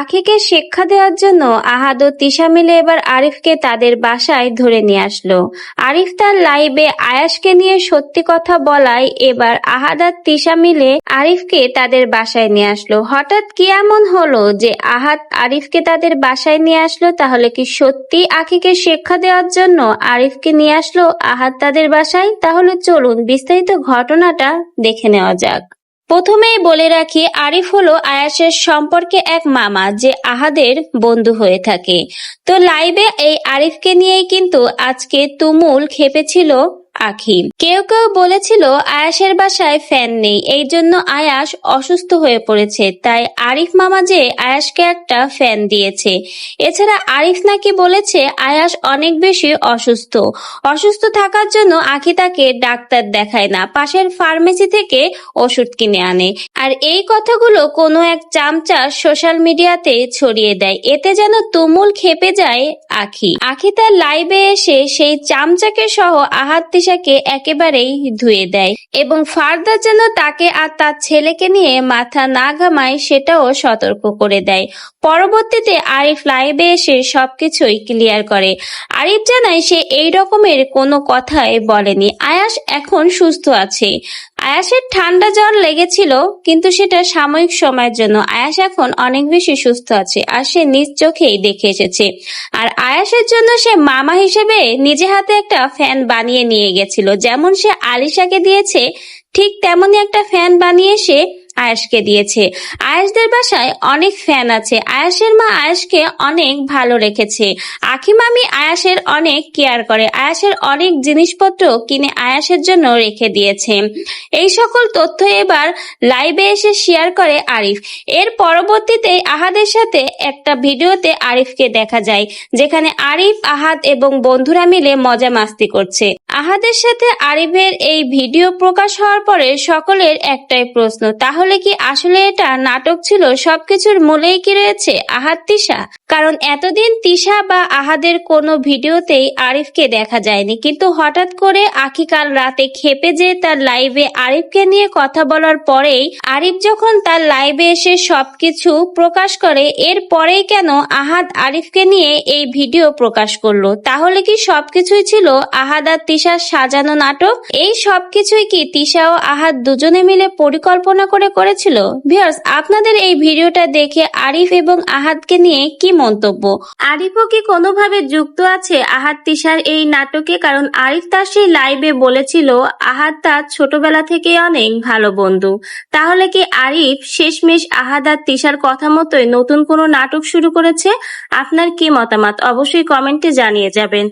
আখিকে শিক্ষা দেওয়ার জন্য আহাদ ও তিশা মিলে এবার আরিফকে তাদের বাসায় ধরে নিয়ে আসলো। আরিফ তার লাইভে আয়াসকে নিয়ে সত্যি কথা বলায় এবার আহাদ আর তিশা মিলে আরিফকে তাদের বাসায় নিয়ে আসলো। হঠাৎ কি এমন হলো যে আহাদ আরিফকে তাদের বাসায় নিয়ে আসলো, তাহলে কি সত্যি আখিকে শিক্ষা দেওয়ার জন্য আরিফকে নিয়ে আসলো আহাদ তাদের বাসায়? তাহলে চলুন বিস্তারিত ঘটনাটা দেখে নেওয়া যাক। প্রথমেই বলে রাখি, আরিফ হলো আয়াসের সম্পর্কে এক মামা যে আহাদের বন্ধু হয়ে থাকে। তো লাইভে এই আরিফকে নিয়েই কিন্তু আজকে তুমুল খেপেছিল আখি কেউ কেউ বলেছিল আয়াসের বাসায় ফ্যান নেই, এই জন্য আয়াস অসুস্থ হয়ে পড়েছে। তাই আরিফ মামা যে আয়াসকে একটা ফ্যান দিয়েছে। এছাড়া আরিফ নাকি বলেছে আয়াস অনেক বেশি অসুস্থ। অসুস্থ থাকার জন্য আখি তাকে ডাক্তার দেখায় না, পাশের ফার্মেসি থেকে ওষুধ কিনে আনে। আর এই কথাগুলো কোনো এক চামচা সোশ্যাল মিডিয়াতে ছড়িয়ে দেয়। এতে যেন তুমুল খেপে যায় আখি। আখি তার লাইভে এসে সেই চামচাকে সহ আহাত তিশাকে একেবারেই ধুয়ে দেয় এবং ফারদা যেন তাকে আর তার ছেলেকে নিয়ে মাথা না ঘামায় সেটাও সতর্ক করে দেয়। পরবর্তীতে আরিফ লাইভে এসে সবকিছুই ক্লিয়ার করে। আরিফ জানায় সে এই রকমের কোনো কথাই বলেনি। আয়াস এখন সুস্থ আছে। আয়াসের ঠান্ডা জ্বর লেগেছিল, কিন্তু সেটা সাময়িক সময়ের জন্য। আয়াস এখন অনেক বেশি সুস্থ আছে, আর সে নিজ চোখেই দেখে এসেছে। আর আয়াসের জন্য সে মামা হিসেবে নিজে হাতে একটা ফ্যান বানিয়ে নিয়ে গেছিল। যেমন সে আলিশাকে দিয়েছে, ঠিক তেমনই একটা ফ্যান বানিয়ে সে আয়াসকে দিয়েছে। আয়াসদের বাসায় অনেক ফ্যান আছে। আয়াসের মা আয়াসকে অনেক ভালো রেখেছে। আখি মামি আয়াসের অনেক কেয়ার করে। আয়াসের অনেক জিনিসপত্র কিনে আয়াসের জন্য রেখে দিয়েছে। এই সকল তথ্য এবার লাইভে এসে শেয়ার করে আরিফ। এর পরবর্তীতে আহাদের সাথে একটা ভিডিওতে আরিফকে দেখা যায়, যেখানে আরিফ, আহাদ এবং বন্ধুরা মিলে মজা মাস্তি করছে। আহাদের সাথে আরিফের এই ভিডিও প্রকাশ হওয়ার পরে সকলের একটাই প্রশ্ন তাহলে কি আসলে এটা নাটক ছিল? সবকিছুর মূলেই কি রয়েছে আহাদ তিশা? কারণ এতদিন তিশা বা আহাদের কোনো ভিডিওতেই আরিফকে দেখা যায়নি। কিন্তু হঠাৎ করে আখি কাল রাতে খেপে যে তার লাইভে আরিফকে নিয়ে কথা বলার পরেই আরিফ যখন তার লাইভে এসে সবকিছু প্রকাশ করে, এর পরেই কেন আহাদ আরিফকে নিয়ে এই ভিডিও প্রকাশ করল? তাহলে কি সবকিছুই ছিল আহাদ আর তিশার সাজানো নাটক? এই সবকিছুই কি তিশা ও আহাদ দুজনে মিলে পরিকল্পনা করে করেছিল? ভিউয়ার্স আপনাদের এই ভিডিওটা দেখে আরিফ এবং আহাদকে নিয়ে কি মন্তব্য? আরিফও কি কোনোভাবে যুক্ত আছে? আহাদ তিশার এই নাটকে? কারণ আরিফ তার সেই লাইভে বলেছিল আহাদ তার ছোটবেলা থেকে অনেক ভালো বন্ধু। তাহলে কি আরিফ শেষমেশ আহাদ আর তিশার কথা মতোই নতুন কোনো নাটক শুরু করেছে? আপনার কি মতামত? অবশ্যই কমেন্টে জানিয়ে যাবেন।